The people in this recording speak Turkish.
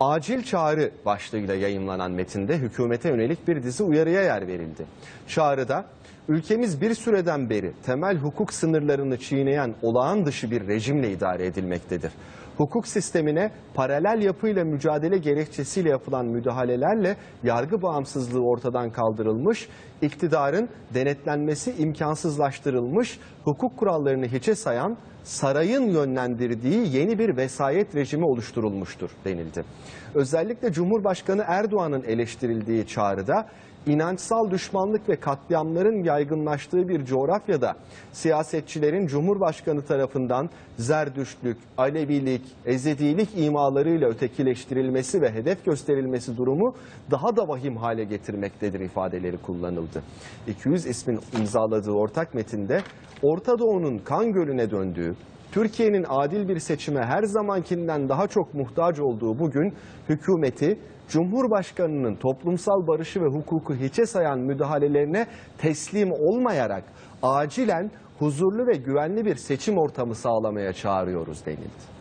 Acil çağrı başlığıyla yayımlanan metinde hükümete yönelik bir dizi uyarıya yer verildi. Çağrıda ülkemiz bir süreden beri temel hukuk sınırlarını çiğneyen olağan dışı bir rejimle idare edilmektedir. Hukuk sistemine paralel yapıyla mücadele gerekçesiyle yapılan müdahalelerle yargı bağımsızlığı ortadan kaldırılmış, iktidarın denetlenmesi imkansızlaştırılmış, hukuk kurallarını hiçe sayan sarayın yönlendirdiği yeni bir vesayet rejimi oluşturulmuştur denildi. Özellikle Cumhurbaşkanı Erdoğan'ın eleştirildiği çağrıda inançsal düşmanlık ve katliamların yaygınlaştığı bir coğrafyada siyasetçilerin Cumhurbaşkanı tarafından Zerdüştlük, Alevilik, Ezedilik imalarıyla ötekileştirilmesi ve hedef gösterilmesi durumu daha da vahim hale getirmektedir ifadeleri kullanıldı. 200 ismin imzaladığı ortak metinde Orta Doğu'nun kan gölüne döndüğü, Türkiye'nin adil bir seçime her zamankinden daha çok muhtaç olduğu bugün hükümeti Cumhurbaşkanının toplumsal barışı ve hukuku hiçe sayan müdahalelerine teslim olmayarak acilen huzurlu ve güvenli bir seçim ortamı sağlamaya çağırıyoruz denildi.